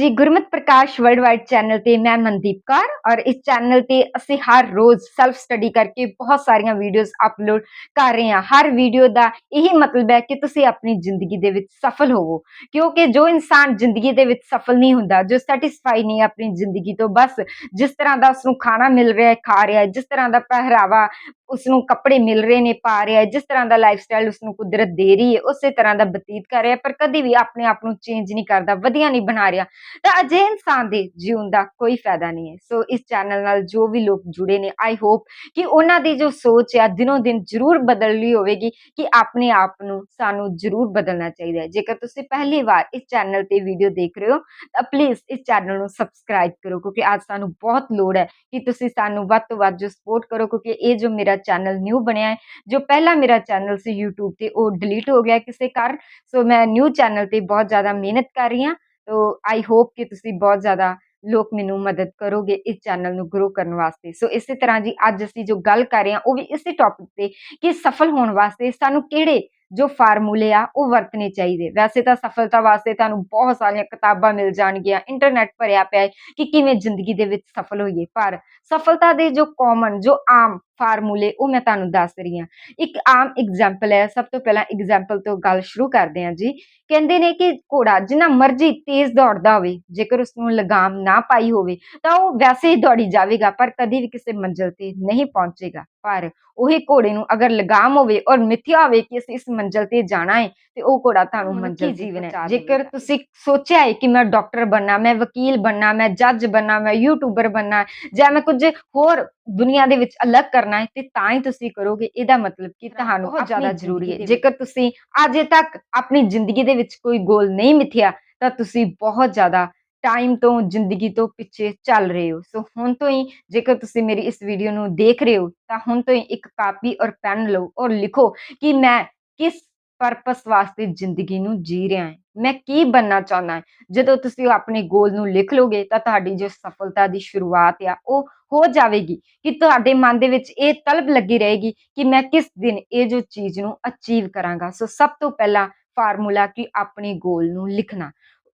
ਜੀ, ਗੁਰਮਤ ਪ੍ਰਕਾਸ਼ worldwide channel ਤੇ ਮੈਂ ਮਨਦੀਪ ਕੌਰ ਔਰ ਇਸ ਚੈਨਲ ਤੇ ਅਸੀਂ ਹਰ ਰੋਜ਼ ਸੈਲਫ ਸਟੱਡੀ ਕਰਕੇ ਬਹੁਤ ਸਾਰੀਆਂ ਵੀਡੀਓਜ਼ ਅਪਲੋਡ ਕਰ ਰਹੇ ਹਾਂ। ਹਰ ਵੀਡੀਓ ਦਾ ਇਹੀ ਮਤਲਬ ਹੈ ਕਿ ਤੁਸੀਂ ਆਪਣੀ ਜ਼ਿੰਦਗੀ ਦੇ ਵਿੱਚ ਸਫਲ ਹੋਵੋ, ਕਿਉਂਕਿ ਜੋ ਇਨਸਾਨ ਜ਼ਿੰਦਗੀ ਦੇ ਵਿੱਚ ਸਫਲ ਨਹੀਂ ਹੁੰਦਾ, ਜੋ ਸੈਟੀਸਫਾਈ ਨਹੀਂ ਆਪਣੀ ਜ਼ਿੰਦਗੀ ਤੋਂ, ਬਸ ਜਿਸ ਤਰ੍ਹਾਂ ਦਾ ਉਸਨੂੰ ਖਾਣਾ ਮਿਲ ਰਿਹਾ ਹੈ, ਖਾ ਰਿਹਾ ਹੈ, ਜਿਸ ਤਰ੍ਹਾਂ ਦਾ ਪਹਿਰਾਵਾ ਉਸਨੂੰ ਕੱਪੜੇ ਮਿਲ ਰਹੇ ਨੇ, ਪਾ ਰਿਹਾ ਹੈ, ਜਿਸ ਤਰ੍ਹਾਂ ਦਾ ਲਾਈਫ ਸਟਾਈਲ ਉਸਨੂੰ ਕੁਦਰਤ ਦੇ ਰਹੀ ਹੈ, ਉਸੇ ਤਰ੍ਹਾਂ ਦਾ ਬਤੀਤ ਕਰ ਰਿਹਾ ਪਰ ਕਦੇ ਵੀ ਆਪਣੇ ਆਪ ਨੂੰ ਚੇਂਜ ਨਹੀਂ ਕਰਦਾ, ਵਧੀਆ ਨਹੀਂ ਬਣਾ ਰਿਹਾ। ਤਾਂ ਅਜਿਹੇ ਇਨਸਾਨ ਦੇ ਜੀਉਣ ਦਾ ਕੋਈ ਫਾਇਦਾ ਨਹੀਂ ਹੈ। ਸੋ ਇਸ ਚੈਨਲ ਨਾਲ ਜੋ ਵੀ ਲੋਕ ਜੁੜੇ ਨੇ ਆਈ ਹੋਪ ਕਿ ਉਹਨਾਂ ਦੀ ਜੋ ਸੋਚ ਹੈ ਦਿਨੋਂ ਦਿਨ ਜ਼ਰੂਰ ਬਦਲਣੀ ਹੋਵੇਗੀ ਕਿ ਆਪਣੇ ਆਪ ਨੂੰ ਸਾਨੂੰ ਜ਼ਰੂਰ ਬਦਲਣਾ ਚਾਹੀਦਾ ਹੈ। ਜੇਕਰ ਤੁਸੀਂ ਪਹਿਲੀ ਵਾਰ ਇਸ ਚੈਨਲ ਤੇ ਵੀਡੀਓ ਦੇਖ ਰਹੇ ਹੋ, ਤਾਂ ਪਲੀਜ਼ ਇਸ ਚੈਨਲ ਨੂੰ ਸਬਸਕ੍ਰਾਈਬ ਕਰੋ, ਕਿਉਂਕਿ ਅੱਜ ਸਾਨੂੰ ਬਹੁਤ ਲੋੜ ਹੈ ਕਿ ਤੁਸੀਂ ਸਾਨੂੰ ਵੱਧ ਤੋਂ ਵੱਧ ਜੋ ਸਪੋਰਟ ਕਰੋ, ਕਿਉਂਕਿ ਇਹ ਜੋ ਮੇਰਾ ਚੈਨਲ ਨਿਊ ਬਣਿਆ ਹੈ, ਜੋ ਪਹਿਲਾ ਮੇਰਾ ਚੈਨਲ ਸੀ YouTube ਤੇ, ਉਹ ਡਿਲੀਟ ਹੋ ਗਿਆ ਕਿਸੇ ਕਾਰਨ। ਸੋ ਮੈਂ ਨਿਊ ਚੈਨਲ ਤੇ ਬਹੁਤ ਜ਼ਿਆਦਾ ਮਿਹਨਤ ਕਰ ਰਹੀ ਹਾਂ। ਤੋ ਆਈ ਹੋਪ ਕਿ ਤੁਸੀਂ ਬਹੁਤ ਜ਼ਿਆਦਾ ਲੋਕ ਮੈਨੂੰ ਮਦਦ ਕਰੋਗੇ ਇਸ ਚੈਨਲ ਨੂੰ ਗਰੋ ਕਰਨ ਵਾਸਤੇ। ਸੋ ਇਸੇ ਤਰ੍ਹਾਂ ਜੀ, ਅੱਜ ਅਸੀਂ ਜੋ ਗੱਲ ਕਰ ਰਹੇ ਹਾਂ, ਉਹ ਵੀ ਇਸੇ ਟੌਪਿਕ ਤੇ ਕਿ ਸਫਲ ਹੋਣ ਵਾਸਤੇ ਸਾਨੂੰ ਕਿਹੜੇ ਜੋ ਫਾਰਮੂਲੇ ਆ, ਉਹ ਵਰਤਨੇ ਚਾਹੀਦੇ। ਵੈਸੇ ਤਾਂ ਸਫਲਤਾ ਵਾਸਤੇ ਤੁਹਾਨੂੰ ਬਹੁਤ ਸਾਰੀਆਂ ਕਿਤਾਬਾਂ ਮਿਲ ਜਾਣਗੀਆਂ ਇੰਟਰਨੈਟ ਭਰਿਆ ਪਿਆ ਹੈ ਕਿ ਕਿਵੇਂ ਜ਼ਿੰਦਗੀ ਦੇ ਵਿੱਚ ਸਫਲ ਹੋਈਏ। ਪਰ ਸਫਲਤਾ ਦੇ ਜੋ ਕਾਮਨ ਜੋ ਆਮ ਫਾਰਮੂਲੇ ਉਹ ਮੈਂ ਤੁਹਾਨੂੰ ਦੱਸ ਰਹੀ ਹਾਂ। ਇੱਕ ਆਮ ਐਗਜ਼ਾਮਪਲ ਹੈ ਸਭ ਤੋਂ ਪਹਿਲਾਂ ਐਗਜ਼ਾਮਪਲ ਤੋਂ ਗੱਲ ਸ਼ੁਰੂ ਕਰਦੇ ਹਾਂ ਜੀ। ਕਹਿੰਦੇ ਨੇ ਕਿ ਘੋੜਾ ਜਿੰਨਾ ਮਰਜ਼ੀ ਤੇਜ਼ ਦੌੜਦਾ ਹੋਵੇ ਜੇਕਰ ਉਸ ਨੂੰ ਲਗਾਮ ਨਾ ਪਾਈ ਹੋਵੇ ਤਾਂ ਉਹ ਵੈਸੇ ਹੀ ਦੌੜੀ ਜਾਵੇਗਾ ਪਰ ਕਦੀ ਵੀ ਕਿਸੇ ਮੰਜ਼ਿਲ ਤੇ ਨਹੀਂ ਪਹੁੰਚੇਗਾ। ਪਰ ਉਹੀ ਘੋੜੇ ਨੂੰ ਅਗਰ ਲਗਾਮ ਹੋਵੇ ਔਰ ਮਿੱਥਿਆ ਹੋਵੇ ਕਿ ਅਸੀਂ ਇਸ ਮੰਜ਼ਿਲ ਤੇ ਜਾਣਾ ਹੈ ਤੇ ਉਹ ਘੋੜਾ ਤੁਹਾਨੂੰ ਮੰਜ਼ਿਲ ਜੀਵਨ ਹੈ? ਜੇਕਰ ਤੁਸੀਂ ਸੋਚਿਆ ਹੈ ਕਿ ਮੈਂ ਡਾਕਟਰ ਬਣਨਾ ਮੈਂ ਵਕੀਲ ਬਣਨਾ ਮੈਂ ਜੱਜ ਬਣਨਾ ਮੈਂ ਯੂਟਿਊਬਰ ਬਣਨਾ ਜਾਂ ਮੈਂ ਕੁਝ ਹੋਰ ਦੁਨੀਆ ਦੇ ਵਿੱਚ ਅਲੱਗ ਕਰਨਾ ਹੈ ਤੇ ਤਾਂ ਹੀ ਤੁਸੀਂ ਕਰੋਗੇ ਇਹਦਾ ਮਤਲਬ ਕਿ ਤੁਹਾਨੂੰ ਬਹੁਤ ਜ਼ਿਆਦਾ ਜ਼ਰੂਰੀ ਹੈ। ਜੇਕਰ ਤੁਸੀਂ ਅਜੇ ਤੱਕ ਆਪਣੀ ਜ਼ਿੰਦਗੀ ਦੇ ਵਿੱਚ ਕੋਈ ਗੋਲ ਨਹੀਂ ਮਿਥਿਆ ਤਾਂ ਤੁਸੀਂ ਬਹੁਤ ਜ਼ਿਆਦਾ ਟਾਈਮ ਤੋਂ ਜ਼ਿੰਦਗੀ ਤੋਂ ਪਿੱਛੇ ਚੱਲ ਰਹੇ ਹੋ। ਸੋ ਹੁਣ ਤੋਂ ਹੀ ਜੇਕਰ ਤੁਸੀਂ ਮੇਰੀ ਇਸ ਵੀਡੀਓ ਨੂੰ ਦੇਖ ਰਹੇ ਹੋ ਤਾਂ ਹੁਣ ਤੋਂ ਹੀ ਇੱਕ ਕਾਪੀ ਔਰ ਪੈਨ ਲਓ ਔਰ ਲਿਖੋ ਕਿ ਮੈਂ ਕਿਸ ਪਰਪਸ ਵਾਸਤੇ ਜ਼ਿੰਦਗੀ ਨੂੰ ਜੀ ਰਿਹਾ ਹਾਂ। ਮੈਂ ਕੀ ਬੰਨਾ ਚਾਹੁੰਦਾ ਹਾਂ? ਜਦੋਂ ਤੁਸੀਂ ਆਪਣੇ ਗੋਲ ਨੂੰ ਲਿਖ ਲੋਗੇ ਤਾਂ ਤੁਹਾਡੀ ਜੋ ਸਫਲਤਾ ਦੀ ਸ਼ੁਰੂਆਤ ਆ, ਉਹ ਹੋ ਜਾਵੇਗੀ। ਕਿ ਤੁਹਾਡੇ ਮਨ ਦੇ ਵਿੱਚ ਇਹ ਤਲਬ ਲੱਗੀ ਰਹੇਗੀ ਕਿ ਮੈਂ ਕਿਸ ਦਿਨ ਇਹ ਜੋ ਚੀਜ਼ ਨੂੰ ਅਚੀਵ ਕਰਾਂਗਾ। ਸੋ ਸਭ ਤੋਂ ਪਹਿਲਾਂ ਫਾਰਮੂਲਾ ਕਿ ਆਪਣੇ ਗੋਲ ਨੂੰ ਲਿਖਣਾ।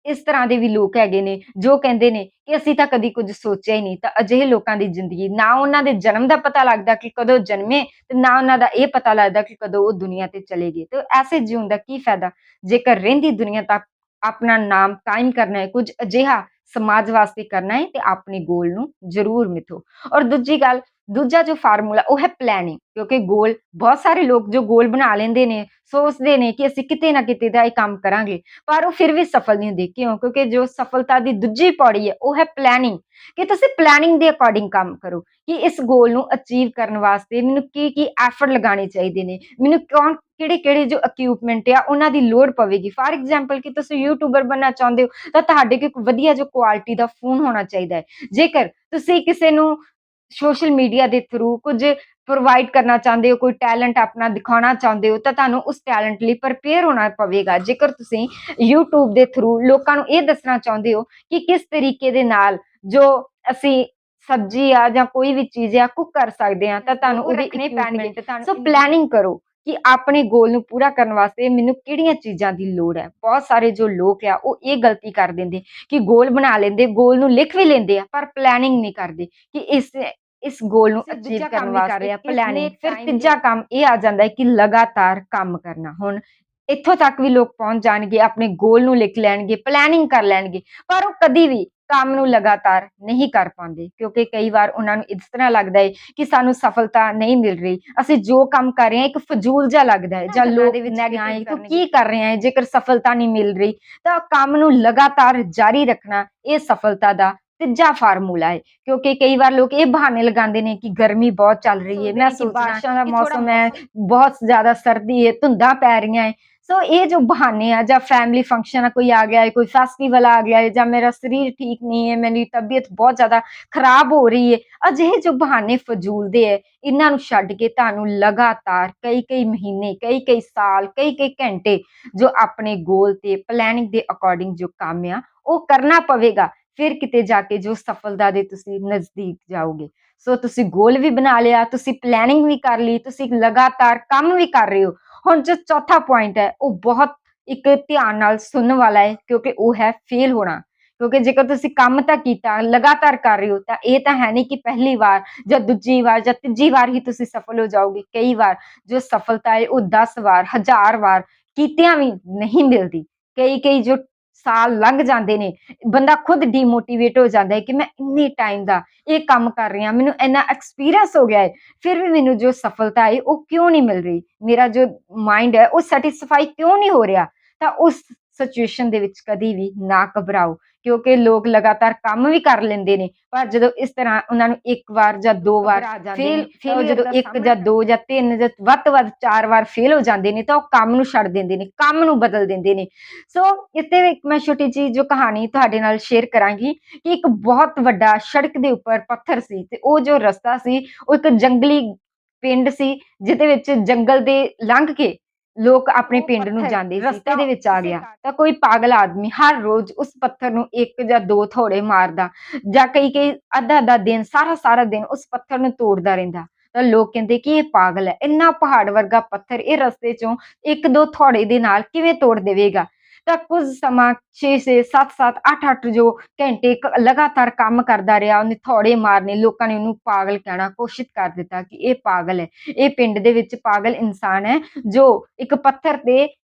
ਇਸ ਤਰ੍ਹਾਂ ਦੇ ਵੀ ਲੋਕ ਹੈਗੇ ਨੇ, ਜੋ ਕਹਿੰਦੇ ਨੇ ਕਿ ਅਸੀਂ ਤਾਂ ਕਦੀ ਕੁਝ ਸੋਚਿਆ ਹੀ ਨਹੀਂ, ਤਾਂ ਅਜਿਹੇ ਲੋਕਾਂ ਦੀ ਜ਼ਿੰਦਗੀ, ਨਾ ਉਹਨਾਂ ਦੇ ਜਨਮ ਦਾ ਪਤਾ ਲੱਗਦਾ ਕਿ ਕਦੋਂ ਜਨਮੇ ਤੇ ਨਾ ਉਹਨਾਂ ਦਾ ਇਹ ਪਤਾ ਲੱਗਦਾ ਕਿ ਕਦੋਂ ਉਹ ਦੁਨੀਆ ਤੇ ਚਲੇ ਗਏ, ਤੇ ਐਸੇ ਜਿਉਣ ਦਾ ਕੀ ਫਾਇਦਾ? ਜੇਕਰ ਰਹਿੰਦੀ ਦੁਨੀਆ ਤੱਕ ਆਪਣਾ ਨਾਮ ਕਾਇਮ ਕਰਨਾ ਹੈ, ਕੁਝ ਅਜਿਹਾ ਸਮਾਜ ਵਾਸਤੇ ਕਰਨਾ ਹੈ ਤੇ ਆਪਣੇ ਗੋਲ ਨੂੰ ਜ਼ਰੂਰ ਮਿਥੋ। ਔਰ ਦੂਜੀ ਗੱਲ ਦੂਜਾ ਜੋ ਫਾਰਮੂਲਾ, ਉਹ ਹੈ ਪਲੈਨਿੰਗ ਕਿਉਂਕਿ ਗੋਲ ਬਹੁਤ ਸਾਰੇ ਲੋਕ ਜੋ ਗੋਲ ਬਣਾ ਲੈਂਦੇ ਨੇ, ਸੋਚਦੇ ਨੇ ਕਿ ਅਸੀਂ ਕਿਤੇ ਨਾ ਕਿਤੇ ਦਾ ਇਹ ਕੰਮ ਕਰਾਂਗੇ, ਪਰ ਉਹ ਫਿਰ ਵੀ ਸਫਲ ਨਹੀਂ ਹੁੰਦੇ। ਕਿਉਂ? ਕਿਉਂਕਿ ਜੋ ਸਫਲਤਾ ਦੀ ਦੂਜੀ ਪੌੜੀ ਹੈ, ਉਹ ਹੈ ਪਲੈਨਿੰਗ ਕਿ ਤੁਸੀਂ ਪਲੈਨਿੰਗ ਦੇ ਅਕੋਰਡਿੰਗ ਕੰਮ ਕਰੋ ਕਿ ਇਸ ਗੋਲ ਨੂੰ ਅਚੀਵ ਕਰਨ ਵਾਸਤੇ ਮੈਨੂੰ ਕੀ ਕੀ ਐਫਰਟ ਲਗਾਉਣੇ ਚਾਹੀਦੇ ਨੇ, ਮੈਨੂੰ ਕੌਣ ਕਿਹੜੇ ਕਿਹੜੇ ਜੋ ਇਕਵਿਪਮੈਂਟ ਆ, ਉਹਨਾਂ ਦੀ ਲੋੜ ਪਵੇਗੀ। ਫਾਰ ਐਗਜ਼ਾਮਪਲ ਕਿ ਤੁਸੀਂ ਯੂਟਿਊਬਰ ਬਣਨਾ ਚਾਹੁੰਦੇ ਹੋ, ਤਾਂ ਤੁਹਾਡੇ ਕੋਲ ਇੱਕ ਵਧੀਆ ਜੋ ਕੁਆਲਿਟੀ ਦਾ ਫੋਨ ਹੋਣਾ ਚਾਹੀਦਾ ਹੈ। ਜੇਕਰ ਤੁਸੀਂ ਕਿਸੇ ਨੂੰ ਸੋਸ਼ਲ ਮੀਡੀਆ ਦੇ ਥਰੂ ਕੁਝ ਪ੍ਰੋਵਾਈਡ ਕਰਨਾ ਚਾਹੁੰਦੇ ਹੋ ਕੋਈ ਟੈਲੈਂਟ ਆਪਣਾ ਦਿਖਾਉਣਾ ਚਾਹੁੰਦੇ ਹੋ ਤਾਂ ਤੁਹਾਨੂੰ ਉਸ ਟੈਲੈਂਟ ਲਈ ਪ੍ਰਪੇਅਰ ਹੋਣਾ ਪਵੇਗਾ। ਜੇਕਰ ਤੁਸੀਂ YouTube ਦੇ ਥਰੂ ਲੋਕਾਂ ਨੂੰ ਇਹ ਦੱਸਣਾ ਚਾਹੁੰਦੇ ਹੋ ਕਿ ਕਿਸ ਤਰੀਕੇ ਦੇ ਨਾਲ ਜੋ ਅਸੀਂ ਸਬਜ਼ੀ ਆ ਜਾਂ ਕੋਈ ਵੀ ਚੀਜ਼ ਆ ਕੁੱਕ ਕਰ ਸਕਦੇ ਆ ਤਾਂ ਤੁਹਾਨੂੰ ਉਹਦੇ ਰੱਖਣੇ ਪੈਣਗੇ ਸੋ ਪਲੈਨਿੰਗ ਕਰੋ ਕਿ ਆਪਣੇ ਗੋਲ ਨੂੰ ਪੂਰਾ ਕਰਨ ਵਾਸਤੇ ਮੈਨੂੰ ਕਿਹੜੀਆਂ ਚੀਜ਼ਾਂ ਦੀ ਲੋੜ ਹੈ। ਬਹੁਤ ਸਾਰੇ ਜੋ ਲੋਕ ਆ ਉਹ ਇਹ ਗਲਤੀ ਕਰ ਦਿੰਦੇ ਕਿ ਗੋਲ ਬਣਾ ਲੈਂਦੇ ਗੋਲ ਨੂੰ ਲਿਖ ਵੀ ਲੈਂਦੇ ਆ ਪਰ ਪਲੈਨਿੰਗ ਨਹੀਂ ਕਰਦੇ ਕਿ ਇਸ ਇਸ ਗੋਲ ਨੂੰ ਅਚੀਵ ਕਰਨ ਵਾਸਤੇ ਪਲੈਨਿੰਗ ਫਿਰ ਤੀਜਾ ਕੰਮ ਇਹ ਆ ਜਾਂਦਾ ਹੈ ਕਿ ਲਗਾਤਾਰ ਕੰਮ ਕਰਨਾ। ਹੁਣ ਇੱਥੋਂ ਤੱਕ ਵੀ ਲੋਕ ਪਹੁੰਚ ਜਾਣਗੇ ਆਪਣੇ ਗੋਲ ਨੂੰ ਲਿਖ ਲੈਣਗੇ ਪਲੈਨਿੰਗ ਕਰ ਲੈਣਗੇ ਪਰ ਉਹ ਕਦੀ ਵੀ ਕੰਮ ਨੂੰ ਲਗਾਤਾਰ ਨਹੀਂ ਕਰ ਪਾਉਂਦੇ ਕਿਉਂਕਿ ਕਈ ਵਾਰ ਉਹਨਾਂ ਨੂੰ ਇਸ ਤਰ੍ਹਾਂ ਲੱਗਦਾ ਹੈ ਕਿ ਸਾਨੂੰ ਸਫਲਤਾ ਨਹੀਂ ਮਿਲ ਰਹੀ। ਅਸੀਂ ਜੋ ਕੰਮ ਕਰ ਰਹੇ ਹਾਂ ਇੱਕ ਫਜ਼ੂਲ ਜਿਹਾ ਲੱਗਦਾ ਹੈ ਜਾਂ ਲੋਕ ਦੇ ਵਿੱਚ ਆਏ ਤੂੰ ਕੀ ਕਰ ਰਹੇ ਹੈ ਜੇਕਰ ਸਫਲਤਾ ਨਹੀਂ ਮਿਲ ਰਹੀ ਤਾਂ ਕੰਮ ਨੂੰ ਲਗਾਤਾਰ ਜਾਰੀ ਰੱਖਣਾ ਇਹ ਸਫਲਤਾ ਦਾ ਤੀਜਾ ਫਾਰਮੂਲਾ ਹੈ ਕਿਉਂਕਿ ਕਈ ਵਾਰ ਲੋਕ ਇਹ ਬਹਾਨੇ ਲਗਾਉਂਦੇ ਨੇ ਕਿ ਗਰਮੀ ਬਹੁਤ ਚੱਲ ਰਹੀ ਹੈ। ਮੈਂ ਸੋਚਦਾ ਬਾਰਿਸ਼ਾਂ ਦਾ ਮੌਸਮ ਹੈ ਬਹੁਤ ਜ਼ਿਆਦਾ ਸਰਦੀ ਹੈ ਧੁੰਦਾਂ ਪੈ ਰਹੀਆਂ ਹੈ। ਸੋ ਇਹ ਜੋ ਬਹਾਨੇ ਆ ਜਾਂ ਫੈਮਿਲੀ ਫੰਕਸ਼ਨ ਆ ਕੋਈ ਆ ਗਿਆ ਹੈ ਕੋਈ ਫੈਸਟੀਵਲ ਆ ਗਿਆ ਹੈ ਜਾਂ ਮੇਰਾ ਸਰੀਰ ਠੀਕ ਨਹੀਂ ਹੈ ਮੇਰੀ ਤਬੀਅਤ ਬਹੁਤ ਜ਼ਿਆਦਾ ਖਰਾਬ ਹੋ ਰਹੀ ਹੈ ਅਜਿਹੇ ਜੋ ਬਹਾਨੇ ਫਜ਼ੂਲ ਦੇ ਹੈ ਇਹਨਾਂ ਨੂੰ ਛੱਡ ਕੇ ਤੁਹਾਨੂੰ ਲਗਾਤਾਰ ਕਈ ਕਈ ਮਹੀਨੇ ਕਈ ਕਈ ਸਾਲ ਕਈ ਕਈ ਘੰਟੇ ਜੋ ਆਪਣੇ ਗੋਲ ਤੇ ਪਲੈਨਿੰਗ ਦੇ ਅਕੋਰਡਿੰਗ ਜੋ ਕੰਮ ਆ ਉਹ ਕਰਨਾ ਪਵੇਗਾ। ਫਿਰ ਕਿਤੇ ਜਾ ਕੇ ਜੋ ਸਫਲਤਾ ਦੇ ਤੁਸੀਂ ਨਜ਼ਦੀਕ ਜਾਓਗੇ। ਸੋ ਤੁਸੀਂ ਗੋਲ ਵੀ ਬਣਾ ਲਿਆ, ਤੁਸੀਂ ਪਲੈਨਿੰਗ ਵੀ ਕਰ ਲਈ, ਤੁਸੀਂ ਲਗਾਤਾਰ ਕੰਮ ਵੀ ਕਰ ਰਹੇ ਹੋ। ਹੁਣ ਜੋ ਚੌਥਾ ਪੁਆਇੰਟ ਹੈ, ਉਹ ਬਹੁਤ ਇੱਕ ਧਿਆਨ ਨਾਲ ਸੁਣਨ ਵਾਲਾ ਹੈ, ਕਿਉਂਕਿ ਉਹ ਹੈ ਫੇਲ ਹੋਣਾ। ਕਿਉਂਕਿ ਜੇਕਰ ਤੁਸੀਂ ਕੰਮ ਤਾਂ ਕੀਤਾ, ਲਗਾਤਾਰ ਕਰ ਰਹੇ ਹੋ, ਤਾਂ ਇਹ ਤਾਂ ਹੈ ਨਹੀਂ ਕਿ ਪਹਿਲੀ ਵਾਰ ਜਾਂ ਦੂਜੀ ਵਾਰ ਜਾਂ ਤੀਜੀ ਵਾਰ ਹੀ ਤੁਸੀਂ ਸਫਲ ਹੋ ਜਾਓਗੇ। ਕਈ ਵਾਰ ਜੋ ਸਫਲਤਾ ਹੈ, ਉਹ 10 ਵਾਰ, ਹਜ਼ਾਰ ਵਾਰ ਕੀਤਿਆਂ ਵੀ ਨਹੀਂ ਮਿਲਦੀ। ਕਈ ਕਈ ਜੋ ਸਾਲ ਲੰਘ ਜਾਂਦੇ ਨੇ। ਬੰਦਾ ਖੁਦ ਡੀਮੋਟੀਵੇਟ ਹੋ ਜਾਂਦਾ ਹੈ ਕਿ ਮੈਂ ਇੰਨੇ ਟਾਈਮ ਦਾ ਇਹ ਕੰਮ ਕਰ ਰਿਹਾ, ਮੈਨੂੰ ਇੰਨਾ ਐਕਸਪੀਰੀਅੰਸ ਹੋ ਗਿਆ ਹੈ, ਫਿਰ ਵੀ ਮੈਨੂੰ ਜੋ ਸਫਲਤਾ ਹੈ ਉਹ ਕਿਉਂ ਨਹੀਂ ਮਿਲ ਰਹੀ? ਮੇਰਾ ਜੋ ਮਾਈਂਡ ਹੈ ਉਹ ਸੈਟੀਸਫਾਈ ਕਿਉਂ ਨਹੀਂ ਹੋ ਰਿਹਾ? ਤਾਂ ਉਸ ਸਿਚੁਏਸ਼ਨ ਦੇ ਵਿੱਚ ਕਦੀ ਵੀ ਨਾ ਘਬਰਾਓ। ਕਿਉਂਕਿ ਲੋਕ ਲਗਾਤਾਰ ਕੰਮ ਵੀ ਕਰ ਲੈਂਦੇ ਨੇ ਪਰ ਜਦੋਂ ਇਸ ਤਰ੍ਹਾਂ ਉਹਨਾਂ ਨੂੰ ਇੱਕ ਵਾਰ ਜਾਂ ਦੋ ਵਾਰ ਫੇਲ ਫੇਲ ਜਦੋਂ ਇੱਕ ਜਾਂ ਦੋ ਜਾਂ ਤਿੰਨ ਜਾਂ ਵੱਧ ਤੋਂ ਵੱਧ ਚਾਰ ਵਾਰ ਫੇਲ ਹੋ ਜਾਂਦੇ ਨੇ ਤਾਂ ਉਹ ਕੰਮ ਨੂੰ ਛੱਡ ਦਿੰਦੇ ਨੇ ਕੰਮ ਨੂੰ ਬਦਲ ਦਿੰਦੇ ਨੇ। ਸੋ ਇੱਥੇ ਇੱਕ ਮੈਂ ਛੋਟੀ ਜੀ ਜੋ ਕਹਾਣੀ ਤੁਹਾਡੇ ਨਾਲ ਸ਼ੇਅਰ ਕਰਾਂਗੀ ਕਿ ਇੱਕ ਬਹੁਤ ਵੱਡਾ ਸੜਕ ਦੇ ਉੱਪਰ ਪੱਥਰ ਸੀ ਤੇ ਉਹ ਜੋ ਰਸਤਾ ਸੀ ਉਹ ਇੱਕ ਜੰਗਲੀ ਪਿੰਡ ਸੀ ਜਿਹਦੇ ਵਿੱਚ ਜੰਗਲ ਦੇ ਲੰਘ ਕੇ ਲੋਕ ਆਪਣੇ ਪਿੰਡ ਨੂੰ ਜਾਂਦੇ ਸੀ ਰਸਤੇ ਦੇ ਵਿੱਚ ਆ ਗਿਆ ਤਾਂ ਕੋਈ ਪਾਗਲ ਆਦਮੀ ਹਰ ਰੋਜ਼ ਉਸ ਪੱਥਰ ਨੂੰ ਇੱਕ ਜਾਂ ਦੋ ਥੋੜੇ ਮਾਰਦਾ ਜਾਂ ਕਈ ਕਈ ਅੱਧਾ ਅੱਧਾ ਦਿਨ ਸਾਰਾ ਸਾਰਾ ਦਿਨ ਉਸ ਪੱਥਰ ਨੂੰ ਤੋੜਦਾ ਰਹਿੰਦਾ। ਤਾਂ ਲੋਕ ਕਹਿੰਦੇ ਕਿ ਇਹ ਪਾਗਲ ਹੈ ਇੰਨਾ ਪਹਾੜ ਵਰਗਾ ਪੱਥਰ ਇਹ ਰਸਤੇ ਚੋਂ ਇੱਕ ਦੋ ਥੋੜੇ ਦੇ ਨਾਲ ਕਿਵੇਂ ਤੋੜ ਦੇਵੇਗਾ? ਤਾਂ ਕੁਝ ਸਮਾਂ 6 ਸੇ 7 7 8 8 ਜੋ ਘੰਟੇ ਲਗਾਤਾਰ ਕੰਮ ਕਰਦਾ ਰਿਹਾ, ਉਹਨੇ ਥੋੜੇ ਮਾਰਨੇ ਲੋਕਾਂ ਨੇ ਉਹਨੂੰ ਪਾਗਲ ਕਹਿਣਾ ਕੋਸ਼ਿਸ਼ ਕਰ ਦਿੱਤਾ ਕਿ ਇਹ ਪਾਗਲ ਹੈ। ਇਹ ਪਿੰਡ ਦੇ ਵਿੱਚ ਪਾਗਲ ਇਨਸਾਨ ਹੈ ਜੋ ਇੱਕ ਪੱਥਰ ਤੇ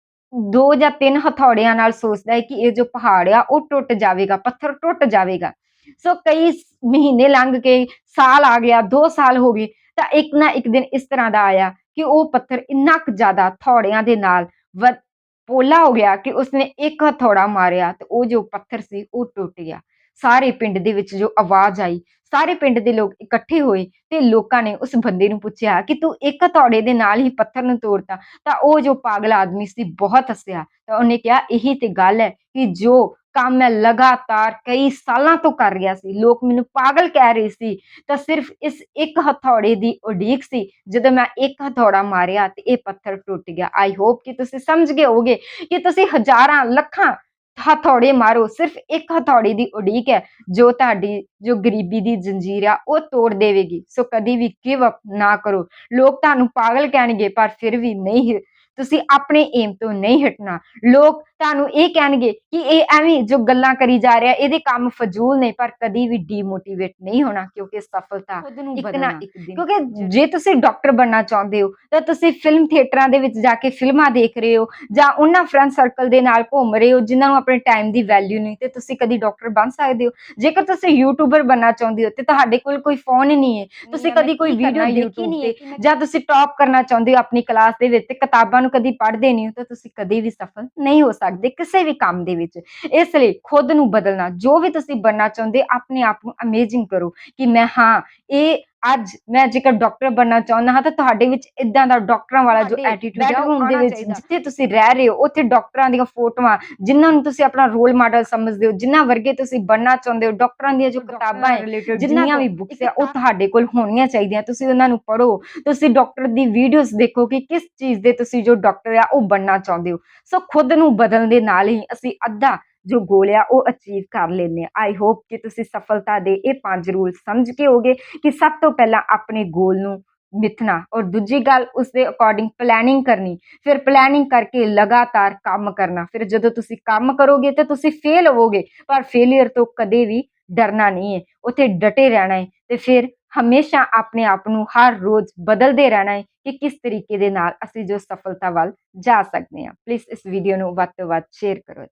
ਦੋ ਜਾਂ ਤਿੰਨ ਹਥੌੜਿਆਂ ਨਾਲ ਸੋਚਦਾ ਹੈ ਕਿ ਇਹ ਜੋ ਪਹਾੜ ਆ, ਉਹ ਟੁੱਟ ਜਾਵੇਗਾ, ਪੱਥਰ ਟੁੱਟ ਜਾਵੇਗਾ। ਸੋ ਕਈ ਮਹੀਨੇ ਲੰਘ ਕੇ, ਸਾਲ ਆ ਗਿਆ 2 ਸਾਲ ਹੋ ਗਏ, ਤਾਂ ਇੱਕ ਨਾ ਇੱਕ ਦਿਨ ਇਸ ਤਰ੍ਹਾਂ ਦਾ ਆਇਆ ਕਿ ਉਹ ਪੱਥਰ ਇੰਨਾ ਕੁ ਜ਼ਿਆਦਾ ਥੌੜਿਆਂ ਦੇ ਨਾਲ ਵ- ਪੋਲਾ ਹੋ ਗਿਆ ਕਿ ਉਸਨੇ ਇੱਕ ਹਥੌੜਾ ਮਾਰਿਆ ਤੇ ਉਹ ਜੋ ਪੱਥਰ ਸੀ ਉਹ ਟੁੱਟ ਗਿਆ। ਸਾਰੇ ਪਿੰਡ ਦੇ ਵਿੱਚ ਜੋ ਆਵਾਜ਼ ਆਈ, ਸਾਰੇ ਪਿੰਡ ਦੇ ਲੋਕ ਇਕੱਠੇ ਹੋਏ ਤੇ ਲੋਕਾਂ ਨੇ ਉਸ ਬੰਦੇ ਨੂੰ ਪੁੱਛਿਆ ਕਿ ਤੂੰ ਇੱਕ ਹਥੌੜੇ ਦੇ ਨਾਲ ਹੀ ਪੱਥਰ ਨੂੰ ਤੋੜਤਾ, ਤਾਂ ਉਹ ਜੋ ਪਾਗਲ ਆਦਮੀ ਸੀ ਬਹੁਤ ਹੱਸਿਆ ਤਾਂ ਉਹਨੇ ਕਿਹਾ, ਇਹੀ ਤੇ ਗੱਲ ਹੈ ਕਿ ਜੋ ਕੰਮ ਮੈਂ ਲਗਾਤਾਰ ਕਈ ਸਾਲਾਂ ਤੋਂ ਕਰ ਰਿਹਾ ਸੀ। ਲੋਕ ਮੈਨੂੰ ਪਾਗਲ ਕਹਿ ਰਹੇ ਸੀ। ਤਾਂ ਸਿਰਫ ਇਸ ਇੱਕ ਹਥੌੜੇ ਦੀ ਉਡੀਕ ਸੀ। ਜਦੋਂ ਮੈਂ ਇੱਕ ਹਥੌੜਾ ਮਾਰਿਆ ਤੇ ਇਹ ਪੱਥਰ ਟੁੱਟ ਗਿਆ। ਆਈ ਹੋਪ ਕਿ ਤੁਸੀਂ ਸਮਝ ਗਏ ਹੋਗੇ ਕਿ ਤੁਸੀਂ ਹਜ਼ਾਰਾਂ ਲੱਖਾਂ ਹਥੌੜੇ ਮਾਰੋ। ਸਿਰਫ ਇੱਕ ਹਥੌੜੇ ਦੀ ਉਡੀਕ ਹੈ। ਜੋ ਤੁਹਾਡੀ, ਜੋ ਗਰੀਬੀ ਦੀ ਜੰਜੀਰ ਆ, ਉਹ ਤੋੜ ਦੇਵੇਗੀ। ਸੋ ਕਦੀ ਵੀ ਗਿਵ ਅਪ ਨਾ ਕਰੋ। ਲੋਕ ਤੁਹਾਨੂੰ ਪਾਗਲ ਕਹਿਣਗੇ, ਪਰ ਫਿਰ ਵੀ ਨਹੀਂ ਤੁਸੀਂ ਆਪਣੇ ਏਮ ਤੋਂ ਨਹੀਂ ਹਟਣਾ। ਲੋਕ ਤੁਹਾਨੂੰ ਇਹ ਕਹਿਣਗੇ ਕਿ ਇਹ ਐਵੇਂ ਜੋ ਗੱਲਾਂ ਕਰੀ ਜਾ ਰਿਹਾ ਇਹਦੇ ਕੰਮ ਫਜ਼ੂਲ ਨੇ ਪਰ ਕਦੀ ਵੀ ਡੀਮੋਟੀਵੇਟ ਨਹੀਂ ਹੋਣਾ ਕਿਉਂਕਿ ਸਫਲਤਾ ਇੱਕ ਨਾ ਇੱਕ ਦਿਨ। ਕਿਉਂਕਿ ਜੇ ਤੁਸੀਂ ਡਾਕਟਰ ਬਣਨਾ ਚਾਹੁੰਦੇ ਹੋ ਤਾਂ ਤੁਸੀਂ ਫਿਲਮ ਥੀਏਟਰਾਂ ਦੇ ਵਿੱਚ ਜਾ ਕੇ ਫਿਲਮਾਂ ਦੇਖ ਰਹੇ ਹੋ ਜਾਂ ਉਹਨਾਂ ਫਰੈਂਡ ਸਰਕਲ ਦੇ ਨਾਲ ਘੁੰਮ ਰਹੇ ਹੋ ਜਿਨ੍ਹਾਂ ਨੂੰ ਆਪਣੇ ਟਾਈਮ ਦੀ ਵੈਲਿਊ ਨਹੀਂ ਤੇ ਤੁਸੀਂ ਕਦੀ ਡਾਕਟਰ ਬਣ ਸਕਦੇ ਹੋ। ਜੇਕਰ ਤੁਸੀਂ ਯੂਟਿਊਬਰ ਬਣਨਾ ਚਾਹੁੰਦੇ ਹੋ ਤੇ ਤੁਹਾਡੇ ਕੋਲ ਕੋਈ ਫੋਨ ਹੀ ਨਹੀਂ ਹੈ। ਤੁਸੀਂ ਕਦੀ ਕੋਈ ਵੀਡੀਓ ਦੇਖੀ ਨਹੀਂ ਹੈ ਜਾਂ ਤੁਸੀਂ ਟੌਪ ਕਰਨਾ ਚਾਹੁੰਦੇ ਹੋ ਆਪਣੀ ਕਲਾਸ ਦੇ ਵਿੱਚ ਤੇ ਕਿਤਾਬਾਂ ਨੂੰ ਕਦੀ ਪੜ੍ਹਦੇ ਨਹੀਂ ਹੋ ਤਾਂ ਤੁਸੀਂ ਕਦੇ ਵੀ ਸਫਲ ਨਹੀਂ ਹੋ ਸਕਦੇ ਕਿਸੇ ਵੀ ਕੰਮ ਦੇ ਵਿੱਚ। ਇਸ ਲਈ ਖੁਦ ਨੂੰ ਬਦਲਣਾ, ਜੋ ਵੀ ਤੁਸੀਂ ਬਣਨਾ ਚਾਹੁੰਦੇ ਆਪਣੇ ਆਪ ਨੂੰ ਅਮੇਜ਼ਿੰਗ ਕਰੋ ਕਿ ਮੈਂ ਹਾਂ, ਇਹ ਅੱਜ ਮੈਂ ਜੇਕਰ ਡਾਕਟਰ ਬਣਨਾ ਚਾਹੁੰਦਾ ਹਾਂ ਤਾਂ ਤੁਹਾਡੇ ਵਿੱਚ ਇਦਾਂ ਦਾ ਡਾਕਟਰਾਂ ਵਾਲਾ ਜੋ ਐਟੀਟਿਊਡ ਹੈ ਉਹ ਦੇ ਵਿੱਚ। ਜਿੱਥੇ ਤੁਸੀਂ ਰਹਿ ਰਹੇ ਹੋ ਉੱਥੇ ਡਾਕਟਰਾਂ ਦੀਆਂ ਫੋਟੋਆਂ ਜਿਨ੍ਹਾਂ ਨੂੰ ਤੁਸੀਂ ਆਪਣਾ ਰੋਲ ਮਾਡਲ ਸਮਝਦੇ ਹੋ ਜਿਨ੍ਹਾਂ ਵਰਗੇ ਤੁਸੀਂ ਬਣਨਾ ਚਾਹੁੰਦੇ ਹੋ ਡਾਕਟਰਾਂ ਦੀਆਂ ਜੋ ਕਿਤਾਬਾਂ ਹੈ ਜਿੰਨੀਆਂ ਵੀ ਬੁੱਕਸ ਆ ਉਹ ਤੁਹਾਡੇ ਕੋਲ ਹੋਣੀਆਂ ਚਾਹੀਦੀਆਂ ਤੁਸੀਂ ਉਹਨਾਂ ਨੂੰ ਪੜ੍ਹੋ ਤੁਸੀਂ ਡਾਕਟਰ ਦੀ ਵੀਡੀਓਜ਼ ਦੇਖੋ ਕਿ ਕਿਸ ਚੀਜ਼ ਦੇ ਤੁਸੀਂ ਜੋ ਡਾਕਟਰ ਆ ਉਹ ਬਣਨਾ ਚਾਹੁੰਦੇ ਹੋ ਸੋ ਖੁਦ ਨੂੰ ਬਦਲਣ ਦੇ ਨਾਲ ਹੀ ਅਸੀਂ ਅੱਧਾ ਜੋ ਗੋਲ ਆ, ਉਹ ਅਚੀਵ ਕਰ ਲੈਂਦੇ ਆ। ਆਈ ਹੋਪ ਕਿ ਤੁਸੀਂ ਸਫਲਤਾ ਦੇ ਇਹ ਪੰਜ ਰੂਲ ਸਮਝ ਕੇ ਹੋਗੇ ਕਿ ਸਭ ਤੋਂ ਪਹਿਲਾਂ ਆਪਣੇ ਗੋਲ ਨੂੰ ਮਿਥਣਾ ਔਰ ਦੂਜੀ ਗੱਲ ਉਸ ਦੇ ਅਕੋਰਡਿੰਗ ਪਲੈਨਿੰਗ ਕਰਨੀ। ਫਿਰ ਪਲੈਨਿੰਗ ਕਰਕੇ ਲਗਾਤਾਰ ਕੰਮ ਕਰਨਾ। ਫਿਰ ਜਦੋਂ ਤੁਸੀਂ ਕੰਮ ਕਰੋਗੇ ਤਾਂ ਤੁਸੀਂ ਫੇਲ ਹੋਵੋਗੇ, ਪਰ ਫੇਲਿਅਰ ਤੋਂ ਕਦੇ ਵੀ ਡਰਨਾ ਨਹੀਂ ਹੈ। ਉੱਥੇ ਡਟੇ ਰਹਿਣਾ ਹੈ ਤੇ ਫਿਰ ਹਮੇਸ਼ਾ ਆਪਣੇ ਆਪ ਨੂੰ ਹਰ ਰੋਜ਼ ਬਦਲਦੇ ਰਹਿਣਾ ਹੈ ਕਿ ਕਿਸ ਤਰੀਕੇ ਦੇ ਨਾਲ ਅਸੀਂ ਜੋ ਸਫਲਤਾ ਵੱਲ ਜਾ ਸਕਦੇ ਹਾਂ। ਪਲੀਜ਼ ਇਸ ਵੀਡੀਓ ਨੂੰ ਵੱਧ ਤੋਂ ਵੱਧ ਸ਼ੇਅਰ ਕਰੋ